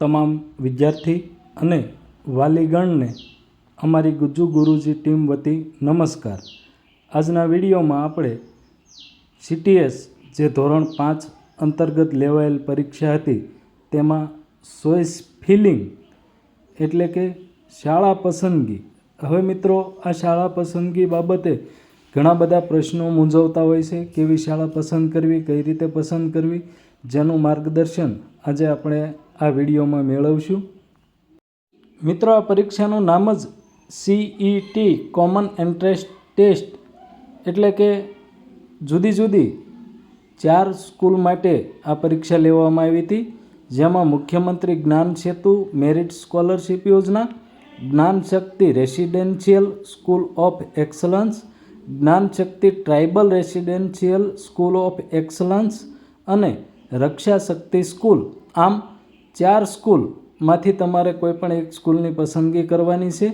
તમામ વિદ્યાર્થી અને વાલીગણને અમારી ગુજ્જુ ગુરુજી ટીમ વતી નમસ્કાર. આજના વિડીયોમાં આપણે સીટીએસ જે ધોરણ પાંચ અંતર્ગત લેવાયેલ પરીક્ષા હતી તેમાં ચોઈસ ફિલિંગ એટલે કે શાળા પસંદગી. હવે મિત્રો આ શાળા પસંદગી બાબતે ઘણા બધા પ્રશ્નો મૂંઝવતા હોય છે. કેવી શાળા પસંદ કરવી, કઈ રીતે પસંદ કરવી જેનું માર્ગદર્શન આજે આપણે આ વિડીયોમાં મેળવશું. મિત્રો, આ પરીક્ષાનું નામ જ સીઈટી કોમન એન્ટ્રન્સ ટેસ્ટ એટલે કે જુદી જુદી ચાર સ્કૂલ માટે આ પરીક્ષા લેવામાં આવી હતી, જેમાં મુખ્યમંત્રી જ્ઞાન સેતુ, મેરિટ સ્કોલરશિપ યોજના, Gyan Shakti residential school of excellence, Gyan Shakti tribal residential school of excellence અને રક્ષા શક્તિ સ્કૂલ. આમ, ચાર સ્કૂલમાંથી તમારે કોઈ પણ એક સ્કૂલની પસંદગી કરવાની છે.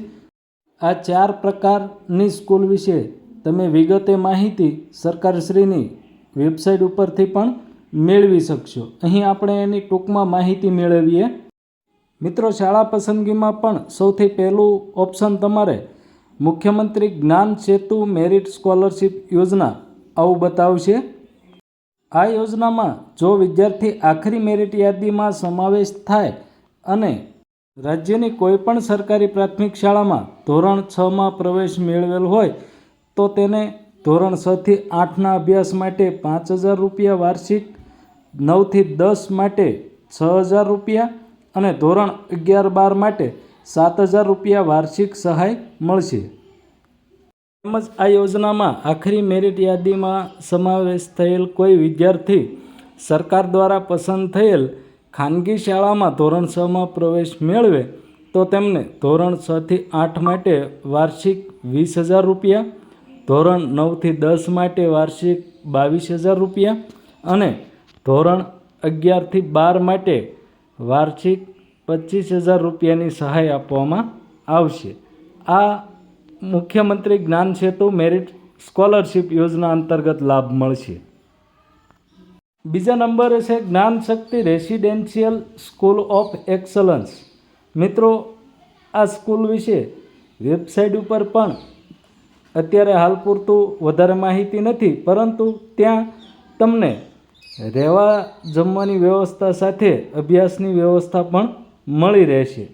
આ ચાર પ્રકારની સ્કૂલ વિશે તમે વિગતે માહિતી સરકારશ્રીની વેબસાઇટ ઉપરથી પણ મેળવી શકશો. અહીં આપણે એની ટૂંકમાં માહિતી મેળવીએ. મિત્રો, શાળા પસંદગીમાં પણ સૌથી પહેલું ઓપ્શન તમારે મુખ્યમંત્રી જ્ઞાન સેતુ મેરિટ સ્કોલરશિપ યોજના આવું બતાવશે. આ યોજનામાં જો વિદ્યાર્થી આખરી મેરિટ યાદીમાં સમાવેશ થાય અને રાજ્યની કોઈપણ સરકારી પ્રાથમિક શાળામાં ધોરણ છમાં પ્રવેશ મેળવેલ હોય, તો તેને ધોરણ છથી આઠના અભ્યાસ માટે પાંચ હજાર રૂપિયા વાર્ષિક, નવથી દસ માટે છ હજાર રૂપિયા અને ધોરણ અગિયાર બાર માટે સાત હજાર રૂપિયા વાર્ષિક સહાય મળશે. તેમજ આ યોજનામાં આખરી મેરિટ યાદીમાં સમાવેશ થયેલ કોઈ વિદ્યાર્થી સરકાર દ્વારા પસંદ થયેલ ખાનગી શાળામાં ધોરણ છમાં પ્રવેશ મેળવે, તો તેમને ધોરણ છથી આઠ માટે વાર્ષિક વીસ હજાર રૂપિયા, ધોરણ નવથી દસ માટે વાર્ષિક બાવીસ હજાર રૂપિયા અને ધોરણ અગિયારથી બાર માટે વાર્ષિક પચીસ હજાર રૂપિયાની સહાય આપવામાં આવશે. આ મુખ્યમંત્રી જ્ઞાન સેતુ મેરિટ સ્કોલરશિપ યોજના અંતર્ગત લાભ મળશે. બીજા નંબરે છે Gyan Shakti residential school of excellence. મિત્રો, આ સ્કૂલ વિશે વેબસાઇટ ઉપર પણ અત્યારે હાલ પૂરતું વધારે માહિતી નથી, પરંતુ ત્યાં તમને રહેવા જમવાની વ્યવસ્થા સાથે અભ્યાસની વ્યવસ્થા પણ મળી રહેશે.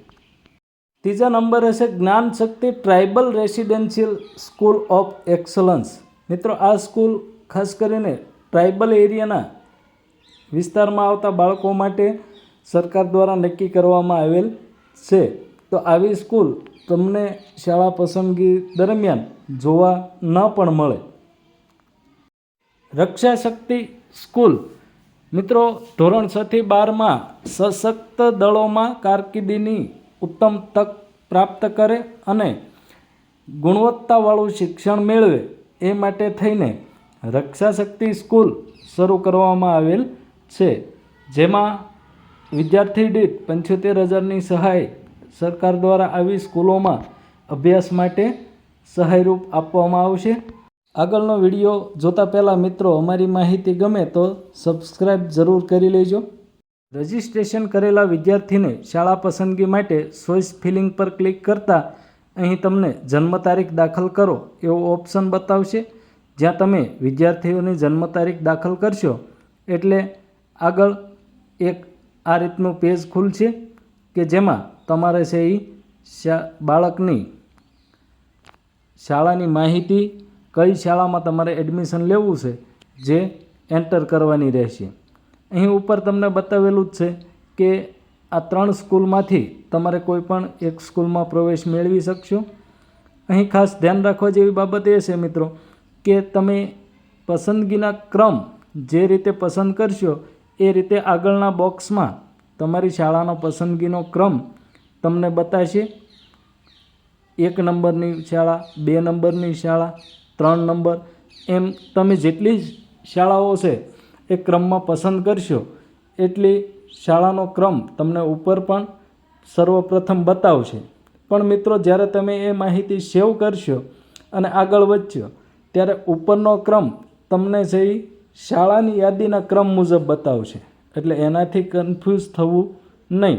ત્રીજા નંબર હશે Gyan Shakti tribal residential school of excellence. મિત્રો, આ સ્કૂલ ખાસ કરીને ટ્રાઇબલ એરિયાના વિસ્તારમાં આવતા બાળકો માટે સરકાર દ્વારા નક્કી કરવામાં આવેલ છે. તો આવી સ્કૂલ તમને શાળા પસંદગી દરમિયાન જોવા ન પણ મળે. રક્ષા શક્તિ સ્કૂલ. મિત્રો, ધોરણ છથી બારમાં સશક્ત દળોમાં કારકિર્દીની ઉત્તમ તક પ્રાપ્ત કરે અને ગુણવત્તાવાળું શિક્ષણ મેળવે, એ માટે થઈને રક્ષા શક્તિ સ્કૂલ શરૂ કરવામાં આવેલ છે, જેમાં વિદ્યાર્થી દીઠ પંચોતેર હજારની સહાય સરકાર દ્વારા આવી સ્કૂલોમાં અભ્યાસ માટે સહાયરૂપ આપવામાં આવશે. આગળનો વીડિયો જોતા પહેલાં મિત્રો, અમારી માહિતી ગમે તો સબસ્ક્રાઈબ જરૂર કરી લેજો. રજિસ્ટ્રેશન કરેલા વિદ્યાર્થીને શાળા પસંદગી માટે ચોઈસ ફિલિંગ પર ક્લિક કરતાં અહીં તમને જન્મ તારીખ દાખલ કરો એવો ઓપ્શન બતાવશે. જ્યાં તમે વિદ્યાર્થીઓની જન્મ તારીખ દાખલ કરશો એટલે આગળ એક આ રીતનું પેજ ખુલશે કે જેમાં તમારે છે એ બાળકની શાળાની માહિતી કઈ શાળામાં તમારે એડમિશન લેવું છે જે એન્ટર કરવાની રહેશે. અહીં ઉપર તમને બતાવેલું જ છે કે આ ત્રણ સ્કૂલમાંથી તમારે કોઈ પણ એક સ્કૂલમાં પ્રવેશ મેળવી શકશો. અહીં ખાસ ધ્યાન રાખવા જેવી બાબત એ છે મિત્રો કે તમે પસંદગીના ક્રમ જે રીતે પસંદ કરશો એ રીતે આગળના બોક્સમાં તમારી શાળાનો પસંદગીનો ક્રમ તમને બતાવશે એક નંબરની શાળા, બે નંબરની શાળા, ત્રણ નંબર, એમ તમે જેટલી જ શાળાઓ છે એ ક્રમમાં પસંદ કરશો. એટલી શાળાનો ક્રમ તમને ઉપર પણ સર્વપ્રથમ બતાવશે. પણ મિત્રો, જ્યારે તમે એ માહિતી સેવ કરશો અને આગળ વધશો, ત્યારે ઉપરનો ક્રમ તમને જે શાળાની યાદીના ક્રમ મુજબ બતાવશે. એટલે એનાથી કન્ફ્યુઝ થવું નહીં.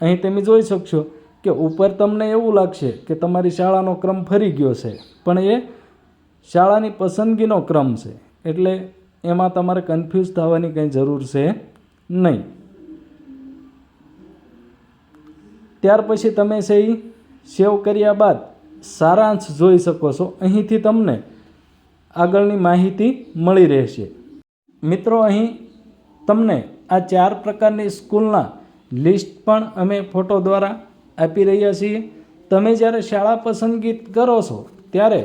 અહીં તમે જોઈ શકશો કે ઉપર તમને એવું લાગશે કે તમારી શાળાનો ક્રમ ફરી ગયો છે. પણ એ શાળાની પસંદગીનો ક્રમ છે. એટલે એમાં તમારે કન્ફ્યુઝ થવાની કંઈ જરૂર છે નહીં. ત્યાર પછી તમે છે એ સેવ કર્યા બાદ સારાંશ જોઈ શકો છો. અહીંથી તમને આગળની માહિતી મળી રહેશે. મિત્રો, અહીં તમને આ ચાર પ્રકારની સ્કૂલના લિસ્ટ પણ અમે ફોટો દ્વારા આપી રહ્યા છીએ. તમે જ્યારે શાળા પસંદગી કરો છો, ત્યારે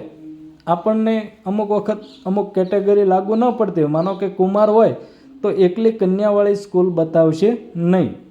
આપણને અમુક વખત અમુક કેટેગરી લાગુ ન પડતી હોય. માનો કે કુમાર હોય, તો એકલી કન્યાવાળી સ્કૂલ બતાવશે નહીં.